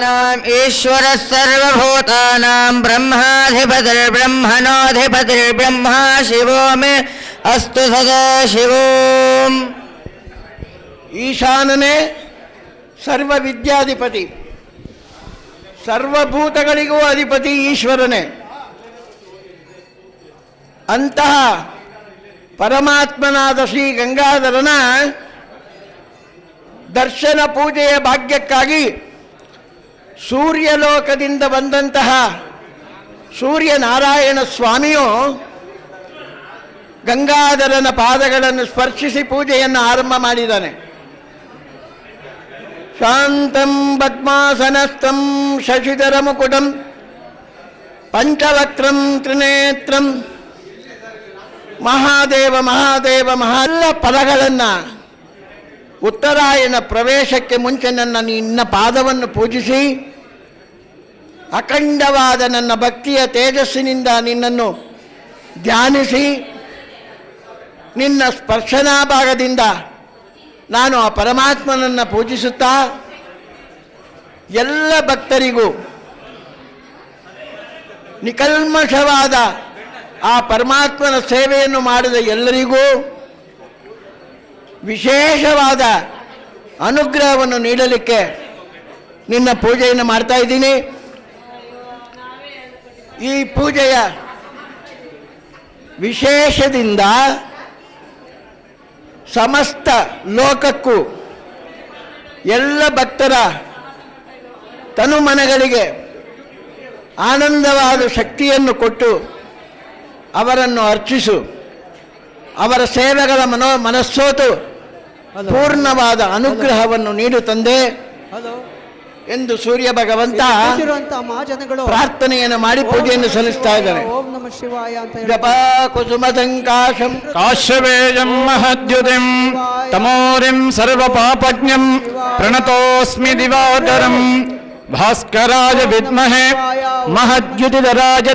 नाम ईश्वरः सर्वभूतानां ब्रह्माधिपतिर्ब्रह्मणोऽधिपतिर्ब्रह्मा शिवो मे अस्तु सदा शिवोम् ಈಶಾನನೇ ಸರ್ವ ವಿದ್ಯಾಧಿಪತಿ ಸರ್ವಭೂತಗಳಿಗೂ ಅಧಿಪತಿ ಈಶ್ವರನೇ ಅಂತಹ ಪರಮಾತ್ಮನಾದ ಶ್ರೀ ಗಂಗಾಧರನ ದರ್ಶನ ಪೂಜೆಯ ಭಾಗ್ಯಕ್ಕಾಗಿ ಸೂರ್ಯಲೋಕದಿಂದ ಬಂದಂತಹ ಸೂರ್ಯನಾರಾಯಣ ಸ್ವಾಮಿಯು ಗಂಗಾಧರನ ಪಾದಗಳನ್ನು ಸ್ಪರ್ಶಿಸಿ ಪೂಜೆಯನ್ನು ಆರಂಭ ಮಾಡಿದ್ದಾನೆ. ಶಾಂತಂ ಪದ್ಮಾಸನಸ್ಥಂ ಶಶಿಧರ ಮುಕುಟಂ ಪಂಚವಕ್ರಂ ತ್ರಿನೇತ್ರಂ ಮಹಾದೇವ ಮಹಾದೇವ ಮಹಾ ಎಲ್ಲ ಪದಗಳನ್ನು ಉತ್ತರಾಯಣ ಪ್ರವೇಶಕ್ಕೆ ಮುಂಚೆ ನನ್ನ ನಿನ್ನ ಪಾದವನ್ನು ಪೂಜಿಸಿ, ಅಖಂಡವಾದ ನನ್ನ ಭಕ್ತಿಯ ತೇಜಸ್ಸಿನಿಂದ ನಿನ್ನನ್ನು ಧ್ಯಾನಿಸಿ, ನಿನ್ನ ಸ್ಪರ್ಶನಾ ಭಾಗದಿಂದ ನಾನು ಆ ಪರಮಾತ್ಮನನ್ನು ಪೂಜಿಸುತ್ತಾ, ಎಲ್ಲ ಭಕ್ತರಿಗೂ ನಿಕಲ್ಮಷವಾದ ಆ ಪರಮಾತ್ಮನ ಸೇವೆಯನ್ನು ಮಾಡಿದ ಎಲ್ಲರಿಗೂ ವಿಶೇಷವಾದ ಅನುಗ್ರಹವನ್ನು ನೀಡಲಿಕ್ಕೆ ನಿನ್ನ ಪೂಜೆಯನ್ನು ಮಾಡ್ತಾ ಇದ್ದೀನಿ. ಈ ಪೂಜೆಯ ವಿಶೇಷದಿಂದ ಸಮಸ್ತ ಲೋಕಕ್ಕೂ ಎಲ್ಲ ಭಕ್ತರ ತನುಮನಗಳಿಗೆ ಆನಂದವಾದ ಶಕ್ತಿಯನ್ನು ಕೊಟ್ಟು ಅವರನ್ನು ಅರ್ಚಿಸು. ಅವರ ಸೇವೆಗಳ ಮನೋ ಮನಸ್ಸೋತು ಪೂರ್ಣವಾದ ಅನುಗ್ರಹವನ್ನು ನೀಡು ತಂದೆ. ಹಲೋ. ಎಂದು ಸೂರ್ಯ ಭಗವಂತ ಪ್ರಾರ್ಥನೆಯನ್ನು ಮಾಡಿ ಪೂಜೆಯನ್ನು ಸಲ್ಲಿಸ್ತಾ ಇದ್ದಾರೆ. ಓಂ ನಮ ಶಿವಾಯ ಅಂತ ಹೇಳಿ. ಜಪ ಕುಸುಮದಂಕಾಶಂ ಕಾಶ್ಯವೇಜಂ ಮಹದ್ಯುತಿಂ. ತಮೋರಿಂ ಸರ್ವಪಾಪಜ್ಞಂ. ಪ್ರಣತೋಸ್ಮಿ ದಿವಾಕರಂ. ಭಾಸ್ಕರಾಯ ವಿದ್ಮಹೆ. ಮಹದ್ಯುತಿಧರಾಯ